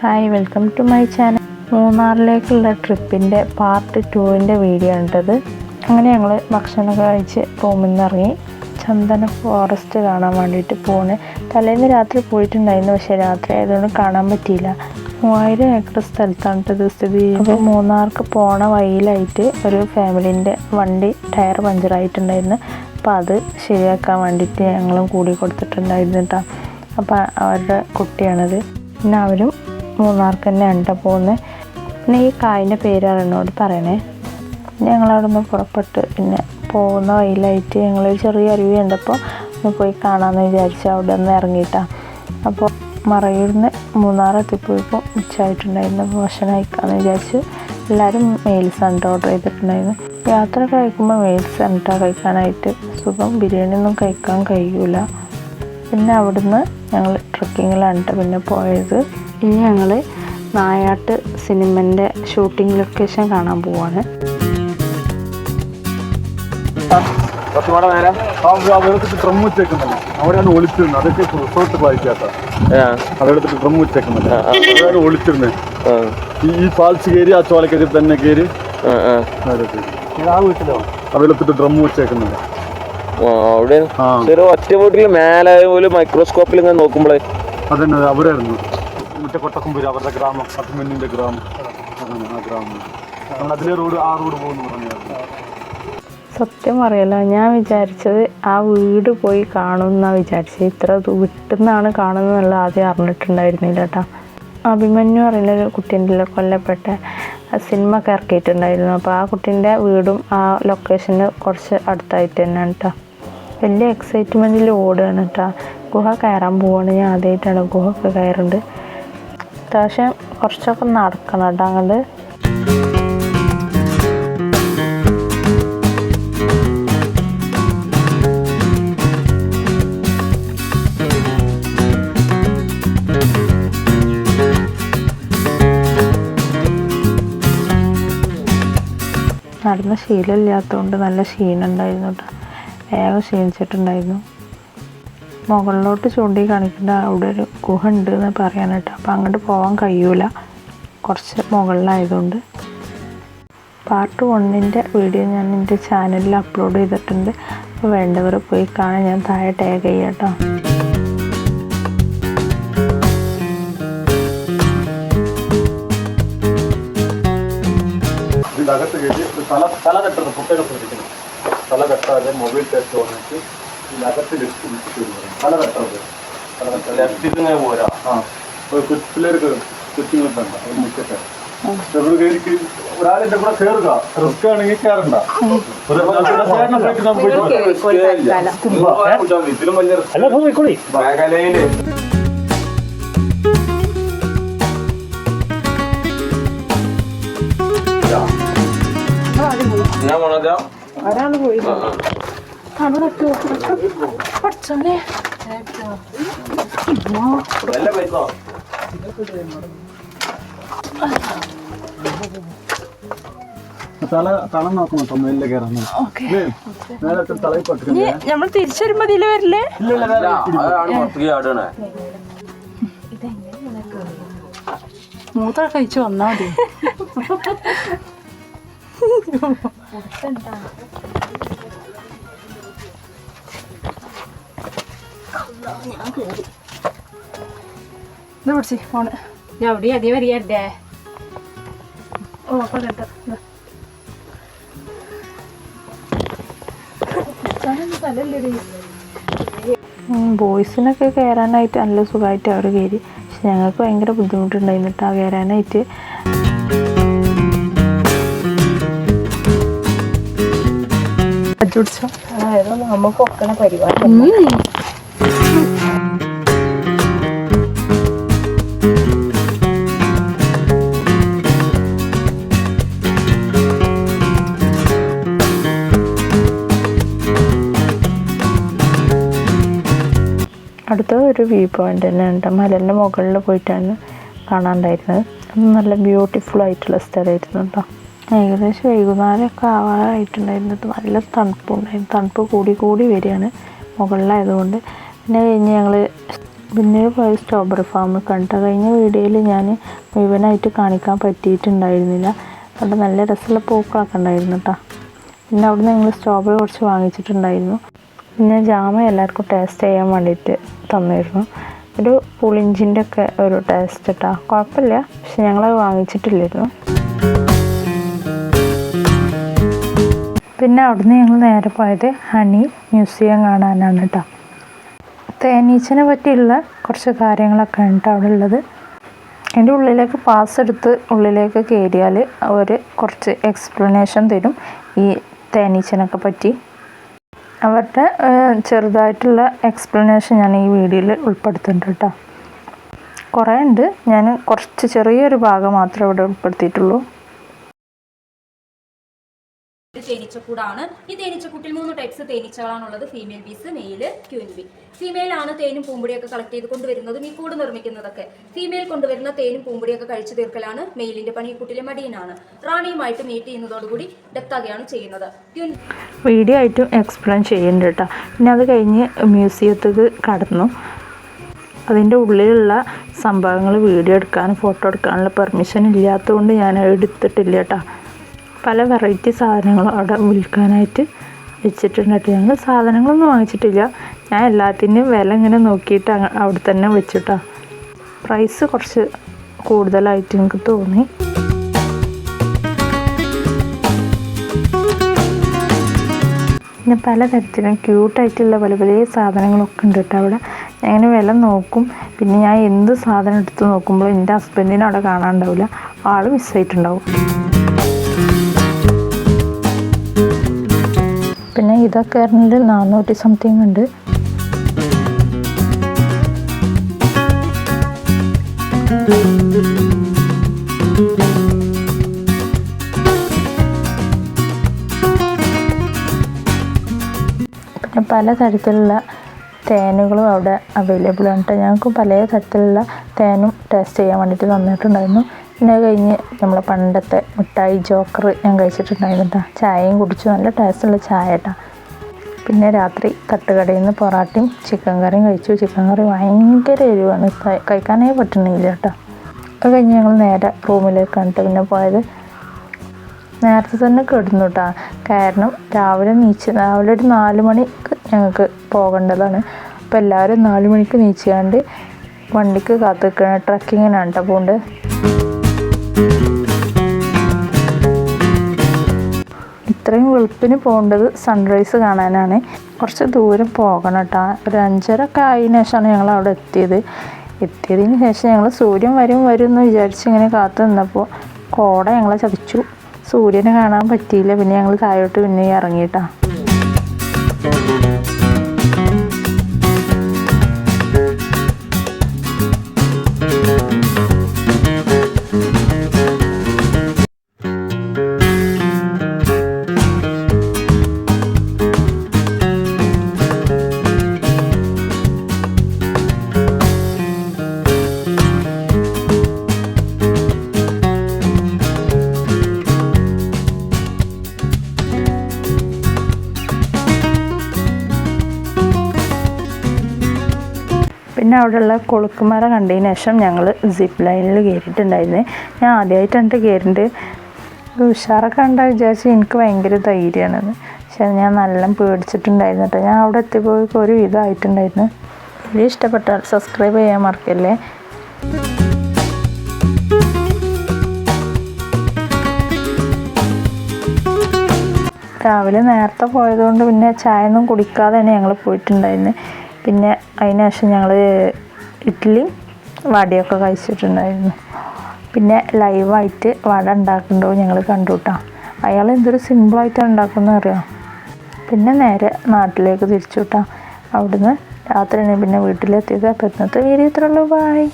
Hi welcome to my channel മൂന്നാറിലേക്കുള്ള ട്രിപ്പിന്റെ part ടുവിന്റെ video ഉണ്ടത് അങ്ങനെ ഞങ്ങൾ ഭക്ഷണമൊക്കെ കഴിച്ച് റൂമിൽ നിന്ന് ചന്ദന ഫോറസ്റ്റ് കാണാൻ വേണ്ടിയിട്ട് പോണ്. തലേന്ന് രാത്രി പോയിട്ടുണ്ടായിരുന്നു പക്ഷേ രാത്രി ആയതുകൊണ്ട് കാണാൻ പറ്റിയില്ല. മൂവായിരം ഏക്കർ സ്ഥലത്താണ് ഇത് സ്ഥിതി അപ്പോൾ മൂന്നാർക്ക് പോണ വഴിയിലായിട്ട് ഒരു ഫാമിലിന്റെ വണ്ടി ടയർ പഞ്ചറായിട്ടുണ്ടായിരുന്നു അപ്പോൾ അത് ശരിയാക്കാൻ വേണ്ടിയിട്ട് ഞങ്ങളും കൂടി കൊടുത്തിട്ടുണ്ടായിരുന്നു കേട്ടോ അപ്പോൾ അവരുടെ കുട്ടിയാണത്. പിന്നെ അവരും മൂന്നാർക്ക് തന്നെ ഉണ്ട പോകുന്നത് പിന്നെ ഈ കായന്റെ പേരാണ് എന്നോട് പറയണേ. ഞങ്ങളവിടെ നിന്ന് പുറപ്പെട്ട് പിന്നെ പോകുന്ന വഴിയിലായിട്ട് ഞങ്ങളൊരു ചെറിയ അരുവി കണ്ടപ്പോൾ ഒന്ന് പോയി കാണാമെന്ന് വിചാരിച്ചു അവിടെ നിന്ന് ഇറങ്ങിയിട്ടാണ് അപ്പോൾ മറയൂരിന്ന് മൂന്നാർ എത്തിപ്പോയപ്പോൾ ഉച്ചയായിട്ടുണ്ടായിരുന്നു. ഭക്ഷണം കഴിക്കാമെന്ന് വിചാരിച്ചു എല്ലാവരും മെയിൽസാണ് കേട്ടോ ഓർഡർ ചെയ്തിട്ടുണ്ടായിരുന്നു. യാത്ര കഴിക്കുമ്പോൾ മെയിൽ കേട്ടോ കഴിക്കാനായിട്ട് സുഖം ബിരിയാണി ഒന്നും കഴിക്കാൻ കഴിയൂല. പിന്നെ അവിടുന്ന് ഞങ്ങൾ ട്രക്കിങ്ങിലാണ് പിന്നെ പോയത്. ഇനി ഞങ്ങൾ നായാട്ട് സിനിമന്റെ ഷൂട്ടിംഗ് ലൊക്കേഷൻ കാണാൻ പോവാണ്. കുറച്ചുകൂടെ നേരം. അതെടുത്തിട്ട് ഡ്രം വെച്ചേക്കുന്നില്ല അവിടെയാണ് ഒളിച്ചിരുന്നത് അതൊക്കെ റിസോർട്ട് വായിക്കാത്ത അതെടുത്തിട്ട് ഡ്രം വെച്ചേക്കുന്നില്ല അവിടെയാണ് ഒളിച്ചിരുന്നത് ഈ ഈ ഫാൾസ് കയറി ആ ചോലക്കരി തന്നെ കയറി ആ വീട്ടിലോ? അതെടുത്തിട്ട് ഡ്രം വെച്ചേക്കുന്നില്ല ഒറ്റ വീട്ടിൽ മേലെ മൈക്രോസ്കോപ്പിൽ ഇങ്ങനെ നോക്കുമ്പോഴേ അതന്നെ അവരായിരുന്നു മറ്റേ കൊട്ടക്കുമ്പൂര് അവരുടെ ഗ്രാമം അത്തുമന്നിന്റെ ഗ്രാമം. ആ ഗ്രാമം. നമ്മൾ അതിലെ റോഡ് ആ റോഡ് പോകുന്നു പറഞ്ഞായിരുന്നു. സത്യം പറയല്ലോ ഞാൻ വിചാരിച്ചത് ആ വീട് പോയി കാണുമെന്നാണ് വിചാരിച്ചത്. ഇത്ര വിട്ടുന്നാണ് കാണുന്നതെന്നുള്ള ആദ്യം അറിഞ്ഞിട്ടുണ്ടായിരുന്നില്ല കേട്ടോ. അഭിമന്യു പറയുന്ന ഒരു കുട്ടീന്റെ കൊല്ലപ്പെട്ട സിനിമ ഒക്കെ ഇറക്കിയിട്ടുണ്ടായിരുന്നു. അപ്പോൾ ആ കുട്ടീന്റെ വീടും ആ ലൊക്കേഷന് കുറച്ച് അടുത്തായിട്ട് തന്നെയാണ് കേട്ടോ. വലിയ എക്സൈറ്റ്മെന്റിൽ ഓടുകയാണ് കേട്ടോ. ഗുഹ കയറാൻ പോവാണ്. ഞാൻ ആദ്യമായിട്ടാണ് ഗുഹ ഒക്കെ കയറുന്നത് അത്യാവശ്യം കുറച്ചൊക്കെ നടക്കണം കേട്ടോ അങ്ങോട്ട് നടന്ന ശീലമില്ലാത്തതുകൊണ്ട് നല്ല ക്ഷീണമുണ്ടായിരുന്നു കേട്ടോ. വേഗം ക്ഷീണിച്ചിട്ടുണ്ടായിരുന്നു. മുകളിലോട്ട് ചൂണ്ടി കാണിക്കേണ്ട അവിടെ ഒരു ഗുഹ ഉണ്ട് എന്ന് പറയാനായിട്ട്. അപ്പോൾ അങ്ങോട്ട് പോകാൻ കഴിയൂല. കുറച്ച് മുകളിലായതുകൊണ്ട്. പാർട്ട് വണ്ണിന്റെ വീഡിയോ ഞാൻ എന്റെ ചാനലിൽ അപ്ലോഡ് ചെയ്തിട്ടുണ്ട്. അപ്പോൾ വേണ്ടവർ പോയി കാണാൻ ഞാൻ താഴെ ടാഗ് ചെയ്യാം കേട്ടോ അകത്ത് തല തല കെട്ടുന്നത് ശ്രദ്ധിക്കണം തല കെട്ടാതെ മൊബൈൽ ടെസ്റ്റ് വന്നിട്ട് വിളിച്ചിട്ട് വരും തല കെട്ടത് തല കെട്ടാതെ ലെഫ്റ്റിൽ ഇങ്ങനെ പോരാ. ആ. ഒരു പിള്ളേർക്ക് വേണ്ട ഒരു മുറ്റത്തെ. കയറി ഒരാളിന്റെ കൂടെ കയറുക. റിസ്ക് ആണെങ്കിൽ കയറണ്ട. മേഖലയിൽ ഞാൻ പോണതാ ഒരാൾ പോയി. പഠിച്ചോനെ നല്ല പൈസ തല തല നോക്കണം കേട്ടോ മേലിലെ കയറാൻ. തലയിൽ പട്ടില്ല നമ്മൾ തിരിച്ചു വരുമ്പോ ഇതിൽ വരില്ലേ? അതാണ് കഴിച്ചു വന്നാ മതി. കഴിച്ചു വന്നാ മതി ഇത് പിടിച്ച് ഫോണ് എവിടെ അതി വരികയല്ലേ ഓ കൊല്ലട്ടെ ബോയ്സിനൊക്കെ കയറാനായിട്ട് നല്ല സുഖമായിട്ട് അവർ കയറി പക്ഷെ ഞങ്ങൾക്ക് ഭയങ്കര ബുദ്ധിമുട്ടുണ്ടായിരുന്നു കേട്ടോ കയറാനായിട്ട് പിടിച്ചോ അതായത് നമുക്ക് ഒക്കണ പരിപാടി ഒരു വ്യൂ പോയിന്റ് തന്നെ ഉണ്ട് മലന്റെ മുകളിൽ പോയിട്ടാണ് കാണാണ്ടായിരുന്നത്. നല്ല ബ്യൂട്ടിഫുൾ ആയിട്ടുള്ള സ്ഥലമായിരുന്നു കേട്ടോ ഏകദേശം വൈകുന്നേരമൊക്കെ ആവാറായിട്ടുണ്ടായിരുന്നത് നല്ല തണുപ്പുണ്ടായിരുന്നു തണുപ്പ് കൂടി കൂടി വരികയാണ് മുകളിലായതുകൊണ്ട്. പിന്നെ കഴിഞ്ഞ് ഞങ്ങൾ പിന്നെ പോയ സ്ട്രോബെറി ഫാം കണ്ട. കഴിഞ്ഞ വീഡിയോയിൽ ഞാൻ മുഴുവനായിട്ട് കാണിക്കാൻ പറ്റിയിട്ടുണ്ടായിരുന്നില്ല. അവിടെ നല്ല രസമുള്ള പൂക്കളൊക്കെ ഉണ്ടായിരുന്നു കേട്ടോ പിന്നെ അവിടെ നിന്ന് ഞങ്ങൾ സ്ട്രോബെറി കുറച്ച് വാങ്ങിച്ചിട്ടുണ്ടായിരുന്നു. പിന്നെ ജാമ എല്ലാവർക്കും ടേസ്റ്റ് ചെയ്യാൻ വേണ്ടിയിട്ട് തന്നിരുന്നു. ഒരു പുളിഞ്ചിന്റെ ഒക്കെ ഒരു ടേസ്റ്റ് കേട്ടോ കുഴപ്പമില്ല. പക്ഷെ ഞങ്ങളത് വാങ്ങിച്ചിട്ടില്ലായിരുന്നു. പിന്നെ അവിടുന്ന് ഞങ്ങൾ നേരെ പോയത് ഹണി മ്യൂസിയം കാണാനാണ് കേട്ടോ തേനീച്ചനെ പറ്റിയുള്ള കുറച്ച് കാര്യങ്ങളൊക്കെ ഉണ്ട് അവിടെ ഉള്ളത്. അതിന്റെ ഉള്ളിലേക്ക് പാസ് എടുത്ത് ഉള്ളിലേക്ക് കയറിയാൽ അവർ കുറച്ച് എക്സ്പ്ലനേഷൻ തരും ഈ തേനീച്ചനൊക്കെ പറ്റി. അവരുടെ ചെറുതായിട്ടുള്ള എക്സ്പ്ലനേഷൻ ഞാൻ ഈ വീഡിയോയിൽ ഉൾപ്പെടുത്തുന്നുണ്ട് കേട്ടോ. കുറേ ഉണ്ട്. ഞാൻ കുറച്ച് ചെറിയൊരു ഭാഗം മാത്രമേ ഇവിടെ ഉൾപ്പെടുത്തിയിട്ടുള്ളൂ. തേനീച്ചക്കൂടാണ് ഈ തേനീച്ചക്കൂട്ടിൽ മൂന്ന് types തേനീച്ചകളാണുള്ളത്. Female bees male queen bee female ആണ് തേനും പൂമ്പൊടിയൊക്കെ കളക്ട് ചെയ്ത് കൊണ്ടുവരുന്നതും ഈ കൂട് നിർമ്മിക്കുന്നതൊക്കെ. ഫീമെയിൽ കൊണ്ടുവരുന്ന തേനും പൂമ്പൊടിയൊക്കെ കഴിച്ചു തീർക്കലാണ് മെയിലിന്റെ പണി. ഈ കുട്ടിലെ മടിയനാണ്. റാണിയുമായിട്ട് മീറ്റ് ചെയ്യുന്നതോടുകൂടി ഡെത്താകയാണ് ചെയ്യുന്നത്. ക്യൂൻ വീഡിയോ ആയിട്ടും എക്സ്പ്ലെയിൻ ചെയ്യുന്നുണ്ട് കേട്ടോ പിന്നെ അത് കഴിഞ്ഞ് മ്യൂസിയത്തേക്ക് കടന്നു. അതിന്റെ ഉള്ളിലുള്ള സംഭവങ്ങൾ വീഡിയോ എടുക്കാനും ഫോട്ടോ എടുക്കാനുള്ള പെർമിഷൻ ഇല്ലാത്തതുകൊണ്ട് ഞാൻ എടുത്തിട്ടില്ല കേട്ടോ പല വെറൈറ്റി സാധനങ്ങളും അവിടെ വിൽക്കാനായിട്ട് വെച്ചിട്ടുണ്ട് കേട്ടോ ഞങ്ങൾ സാധനങ്ങളൊന്നും വാങ്ങിച്ചിട്ടില്ല. ഞാൻ എല്ലാത്തിന്റെയും വില ഇങ്ങനെ നോക്കിയിട്ട് അവിടെ തന്നെ വെച്ചിട്ടാ പ്രൈസ് കുറച്ച് കൂടുതലായിട്ട് എനിക്ക് തോന്നി. പിന്നെ പലതരത്തിലും ക്യൂട്ടായിട്ടുള്ള പല പല സാധനങ്ങളൊക്കെ ഉണ്ട് കേട്ടോ അവിടെ. ഞാൻ ഇങ്ങനെ വില നോക്കും. പിന്നെ ഞാൻ എന്ത് സാധനം എടുത്ത് നോക്കുമ്പോൾ എന്റെ ഹസ്ബൻഡിനെ അവിടെ കാണാണ്ടാവില്ല. ആൾ മിസ്സായിട്ടുണ്ടാവും പിന്നെ ഇതൊക്കെ പറഞ്ഞിട്ട് നാനൂറ്റി സംതിങ് ഉണ്ട്. പിന്നെ പലതരത്തിലുള്ള തേനുകളും അവിടെ അവൈലബിൾ ആണ് കേട്ടോ. ഞങ്ങൾക്ക് പല തരത്തിലുള്ള തേനും ടേസ്റ്റ് ചെയ്യാൻ വേണ്ടിയിട്ട് തന്നിട്ടുണ്ടായിരുന്നു. പിന്നെ കഴിഞ്ഞ് നമ്മൾ പണ്ടത്തെ മിഠായി ജോക്കർ ഞാൻ കഴിച്ചിട്ടുണ്ടായിരുന്നു കേട്ടോ. ചായയും കുടിച്ചു. നല്ല ടേസ്റ്റുള്ള ചായ കേട്ടോ. പിന്നെ രാത്രി തട്ടുകടയിൽ നിന്ന് പൊറാട്ടയും ചിക്കൻ കറിയും കഴിച്ചു. ചിക്കൻ കറി ഭയങ്കര എരിവാണ്. കഴിക്കാനേ പറ്റണില്ല കേട്ടോ. അത് കഴിഞ്ഞ് ഞങ്ങൾ നേരെ റൂമിലേക്ക് കേട്ടോ പിന്നെ പോയത്. നേരത്തെ തന്നെ കിടന്നു കേട്ടോ. കാരണം രാവിലെ നീച്ച് രാവിലെ ഒരു നാല് മണിക്ക് ഞങ്ങൾക്ക് പോകേണ്ടതാണ്. അപ്പോൾ എല്ലാവരും നാല് മണിക്ക് നീച്ചാണ്ട് വണ്ടിക്ക് കാത്തു നിൽക്കണം ട്രക്കിങ്ങിനാണ് കേട്ടോ പോണ്ട്. ഇത്രയും വെളുപ്പിന് പോകേണ്ടത് സൺറൈസ് കാണാനാണ്. കുറച്ച് ദൂരം പോകണം കേട്ടോ ഒരു അഞ്ചര ഒക്കെ ആയതിനു ശേഷമാണ് ഞങ്ങൾ അവിടെ എത്തിയത്. എത്തിയതിന് ശേഷം ഞങ്ങൾ സൂര്യൻ വരും വരും എന്ന് വിചാരിച്ച് ഇങ്ങനെ കാത്തു നിന്നപ്പോൾ കോട ഞങ്ങളെ ചതിച്ചു. സൂര്യനെ കാണാൻ പറ്റിയില്ല. പിന്നെ ഞങ്ങൾ താഴോട്ട് പിന്നെ ഇറങ്ങിയിട്ടാ പിന്നെ അവിടെയുള്ള കൊളുക്കുമര കണ്ടതിന് ശേഷം ഞങ്ങൾ സിപ്പ് ലൈനിൽ കയറിയിട്ടുണ്ടായിരുന്നു. ഞാൻ ആദ്യമായിട്ടാണ് കയറിന്റെ ഉഷാറൊക്കെ കണ്ടാ വിചാരിച്ച് എനിക്ക് ഭയങ്കര ധൈര്യമാണെന്ന് പക്ഷേ ഞാൻ നല്ല പേടിച്ചിട്ടുണ്ടായിരുന്നു കേട്ടോ. ഞാൻ അവിടെ എത്തിപ്പോയി ഒരു ഇതായിട്ടുണ്ടായിരുന്നു വീഡിയോ ഇഷ്ടപ്പെട്ടാൽ സബ്സ്ക്രൈബ് ചെയ്യാൻ മറക്കല്ലേ? രാവിലെ നേരത്തെ പോയതുകൊണ്ട് പിന്നെ ചായ ഒന്നും കുടിക്കാതെ തന്നെ ഞങ്ങൾ പോയിട്ടുണ്ടായിരുന്നു. പിന്നെ അതിന് ശേഷം ഞങ്ങൾ ഇഡ്ഡലി വടയൊക്കെ കഴിച്ചിട്ടുണ്ടായിരുന്നു. പിന്നെ ലൈവായിട്ട് വട ഉണ്ടാക്കുന്നുണ്ടോ ഞങ്ങൾ കണ്ടു കേട്ടോ അയാൾ എന്തൊരു സിമ്പിളായിട്ടാണ് ഉണ്ടാക്കുന്നത് അറിയാം? പിന്നെ നേരെ നാട്ടിലേക്ക് തിരിച്ചു വിട്ടാം അവിടുന്ന് രാത്രിയാണ് പിന്നെ വീട്ടിലെത്തിയത്. അപ്പം ഇന്നത്തെ വീഡിയോ ഇത്രയുള്ളൂ ബായ്